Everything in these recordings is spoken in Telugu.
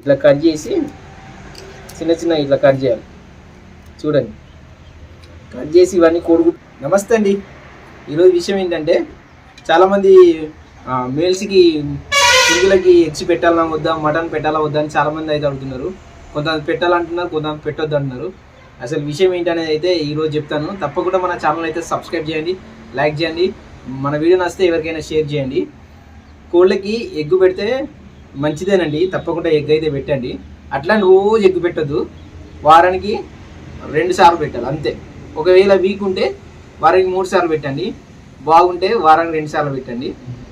ఇట్లా కట్ చేసి చిన్న చిన్న ఇట్లా కట్ చేయాలి. చూడండి. కట్ చేసి ఇవన్నీ కొడుకు నమస్తే అండి. ఈరోజు విషయం ఏంటంటే చాలామంది మేల్స్కి పురుగులకి ఎగ్స్ పెట్టాలా వద్దా మటన్ పెట్టాలా వద్దా అని చాలామంది అయితే అడుగుతున్నారు. కొంతమంది పెట్టాలంటున్నారు కొంతమంది పెట్టొద్దు అంటున్నారు. అసలు విషయం ఏంటనేది అయితే ఈరోజు చెప్తాను. తప్పకుండా మన ఛానల్ అయితే సబ్స్క్రైబ్ చేయండి లైక్ చేయండి. మన వీడియో నచ్చితే ఎవరికైనా షేర్ చేయండి. కోళ్ళకి ఎగ్గు పెడితే మంచిదేనండి తప్పకుండా ఎగ్ అయితే పెట్టండి. అట్లా రోజు ఎగ్గు పెట్టద్దు. వారానికి రెండు సార్లు పెట్టాలి అంతే. ఒకవేళ వీక్ ఉంటే వారానికి మూడు సార్లు పెట్టండి. బాగుంటే వారానికి రెండు సార్లు పెట్టండి.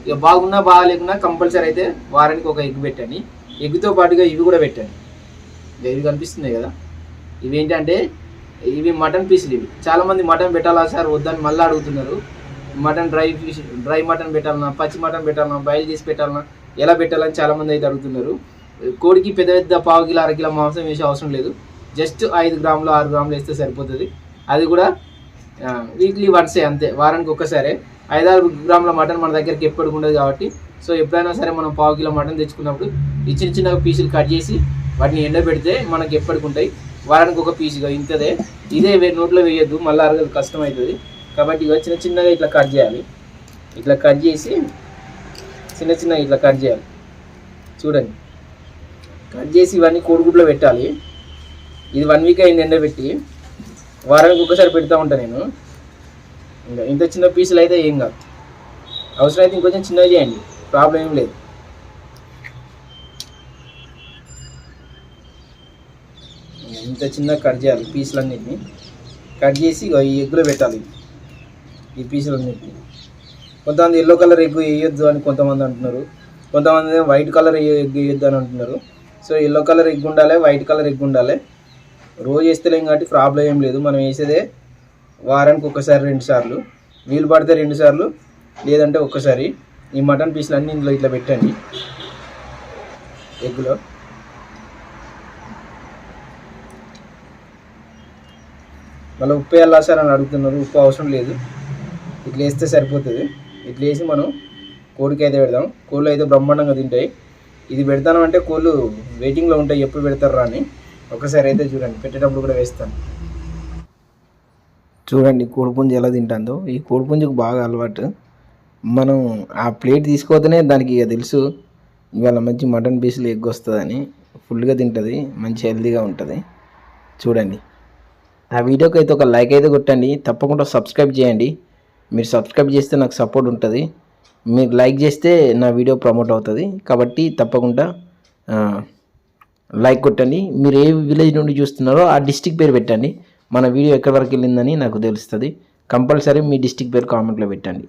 ఇక బాగున్నా బాగాలేకున్నా కంపల్సరీ అయితే వారానికి ఒక ఎగ్ పెట్టండి. ఎగ్తో పాటుగా ఇవి కూడా పెట్టండి. ఇవి కనిపిస్తున్నాయి కదా. ఇవి ఏంటంటే ఇవి మటన్ పీసులు ఇవి. చాలామంది మటన్ పెట్టాలా సార్ వద్దని మళ్ళీ అడుగుతున్నారు. Mutton dry fish dry mutton పెట్టాలన్నా పచ్చి మటన్ పెట్టాలన్నా బయలు చేసి పెట్టాలన్నా ఎలా పెట్టాలని చాలామంది అయితే అడుగుతున్నారు. కోడికి పెద్ద పెద్ద పావు కిలో అరకిలో మాంసం వేసే అవసరం లేదు. జస్ట్ ఐదు గ్రాములు ఆరు గ్రాములు వేస్తే సరిపోతుంది. అది కూడా వీక్లీ వన్సే అంతే వారానికి ఒక్కసారి. ఐదారు గ్రాముల మటన్ మన దగ్గరికి ఎప్పటికి ఉండదు కాబట్టి సో ఎప్పుడైనా సరే మనం పావు కిలో మటన్ తెచ్చుకున్నప్పుడు ఈ చిన్న చిన్న పీసులు కట్ చేసి వాటిని ఎండబెడితే మనకి ఎప్పటికి ఉంటాయి. వారానికి ఒక పీసుగా ఇంతదే. ఇదే వే- నోట్లో వేయద్దు మళ్ళీ అరగదు కష్టం అవుతుంది. కాబట్టి ఇక చిన్న చిన్నగా ఇట్లా కట్ చేయాలి. ఇట్లా కట్ చేసి చిన్న చిన్న ఇట్లా కట్ చేయాలి. చూడండి. కట్ చేసి ఇవన్నీ కోడిగుడ్లో పెట్టాలి. ఇది వన్ వీక్ అయింది ఎండబెట్టి. వారానికి ఒకసారి పెడతా ఉంటా నేను. ఇంకా ఇంత చిన్న పీసులు అయితే ఏం కాదు. అవసరం అయితే ఇంకొంచెం చిన్నగా చేయండి. ప్రాబ్లం ఏం లేదు. ఇంత చిన్నగా కట్ చేయాలి పీసులన్నిటిని. కట్ చేసి ఈ ఎగ్గులో పెట్టాలి. ఈ పీసులన్నిటిని. కొంతమంది ఎల్లో కలర్ ఎగ్ వేయొద్దు అని కొంతమంది అంటున్నారు. కొంతమంది వైట్ కలర్ ఎగ్ వేయొద్దు అని అంటున్నారు. సో ఎల్లో కలర్ ఎగ్ ఉండాలి వైట్ కలర్ ఎగ్ ఉండాలి. రోజు వేస్తలేం కాబట్టి ప్రాబ్లం ఏం లేదు. మనం వేసేదే వారానికి ఒకసారి రెండు సార్లు. వీలు పడితే రెండు సార్లు లేదంటే ఒక్కసారి. ఈ మటన్ పీసులు అన్నీ ఇందులో ఇట్లా పెట్టండి. ఎగ్గులో. మళ్ళీ ఉప్పు వెళ్ళా సార్ అని అడుగుతున్నారు. ఉప్పు అవసరం లేదు. ఇట్లా వేస్తే సరిపోతుంది. ఇట్లా వేసి మనం కోడికి అయితే పెడదాం. కోళ్ళు అయితే బ్రహ్మాండంగా తింటాయి. ఇది పెడతాను అంటే కోళ్ళు వెయిటింగ్లో ఉంటాయి ఎప్పుడు పెడతారా అని. ఒకసారి అయితే చూడండి. పెట్టేటప్పుడు కూడా వేస్తాను. చూడండి కోడిపుంజు ఎలా తింటుందో. ఈ కోడిపుంజుకు బాగా అలవాటు. మనం ఆ ప్లేట్ తీసుకోవద్దనే దానికి ఇక తెలుసు. ఇవాళ మంచి మటన్ పీసులు ఎగ్ వస్తుందని. ఫుల్గా తింటుంది. మంచి హెల్తీగా ఉంటుంది. చూడండి. ఆ వీడియోకి అయితే ఒక లైక్ అయితే కొట్టండి. తప్పకుండా సబ్స్క్రైబ్ చేయండి. మీరు సబ్స్క్రైబ్ చేస్తే నాకు సపోర్ట్ ఉంటుంది. మీరు లైక్ చేస్తే నా వీడియో ప్రమోట్ అవుతుంది. కాబట్టి తప్పకుండా లైక్ కొట్టండి. మీరు ఏ విలేజ్ నుండి చూస్తున్నారో ఆ డిస్టిక్ పేరు పెట్టండి. మన వీడియో ఎక్కడి వరకు వెళ్ళిందని నాకు తెలుస్తుంది. కంపల్సరీ మీ డిస్టిక్ పేరు కామెంట్లో పెట్టండి.